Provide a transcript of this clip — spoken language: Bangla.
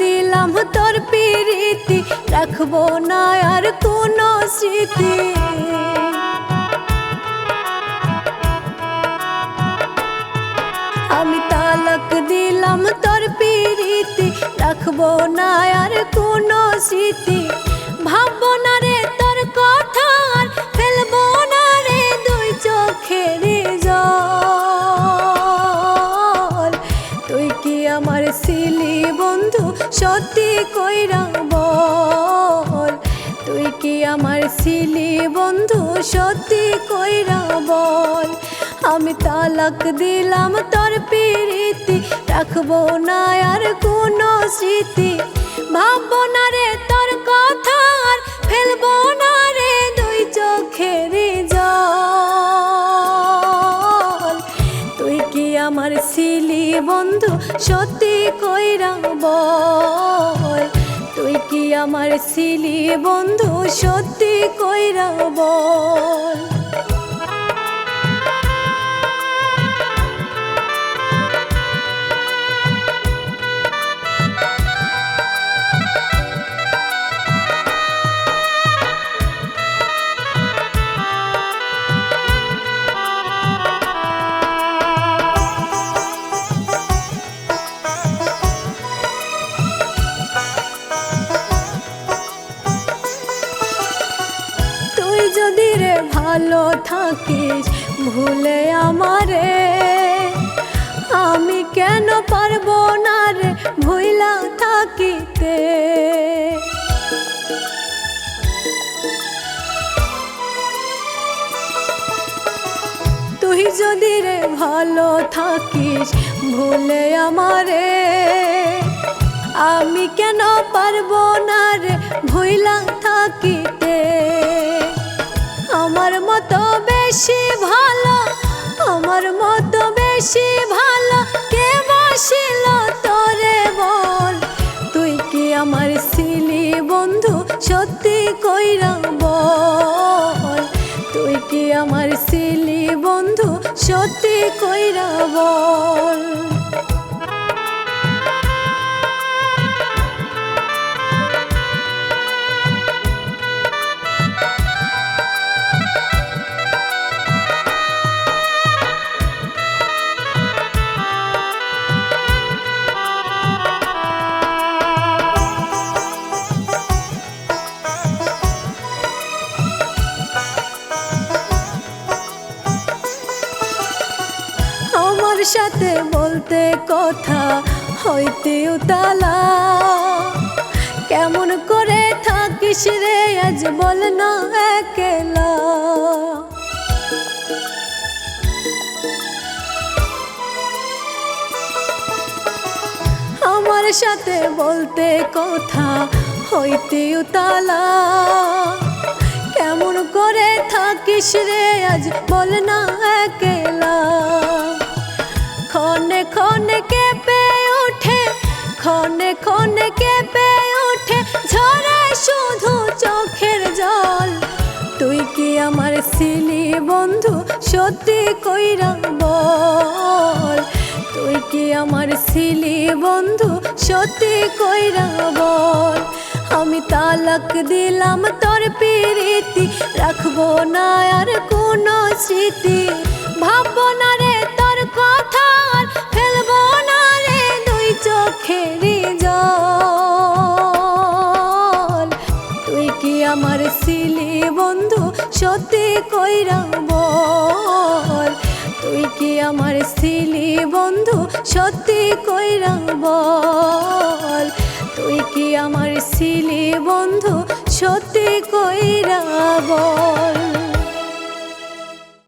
দিলাম তোর পিরিতি, রাখব না আর কোনো স্মৃতি। আমি তালাক দিলাম তোর পিরিতি, রাখব না আর কোনো স্মৃতি। ভাববো না আমার সিলি বন্ধু, সত্যি কইরা বল। তুই কি আমার সিলি বন্ধু, সত্যি কইরা বল। আমি তালাক দিলাম তোর পিরিতি, রাখব না আর কোনো স্মৃতি। ভাববো না রে তোর কথা আর ফেলব না। কি আমার সিলি বন্ধু? সত্যি কইরা বল। তুই কি আমার সিলি বন্ধু? সত্যি ভালো থাকিস ভুলে আমারে। আমি কেন পারব না রে ভুইলা থাকিতে? তুই যদি রে ভালো থাকিস ভুলে আমারে, আমি কেন পারব না রে ভুইলা আমার মতো বেশি ভালো কে বসিল তোরে বল? তুই কি আমার সিলি বন্ধু? সত্যি কইরা বল। তুই কি আমার সিলি বন্ধু? সত্যি কইরা বল। সাথে বলতে কথা হইতে তালা। কেমন করে থাকিস রে, আজ বল না একলা। আমার সাথে বলতে কথা হইতে উতালা কেমন করে থাকিস রে, আজ বল না একলা। ক্ষণে কেঁপে ওঠে, ক্ষণে ক্ষণে কেঁপে ওঠে ঝরে শুধু চোখের জল। তুই কি আমার সিলি বন্ধু? সত্যি কইরা বল। তুই কি আমার সিলি বন্ধু? সত্যি কইরা বল। আমি তালাক দিলাম তোর পিরিতি, রাখব না আর কোনো স্মৃতি। ভাববো না রে বন্ধু, সত্যি কইরা বল। তুই কি আমার সিলি বন্ধু? সত্যি কইরা বল। তুই কি আমার সিলি বন্ধু? সত্যি কইরা বল।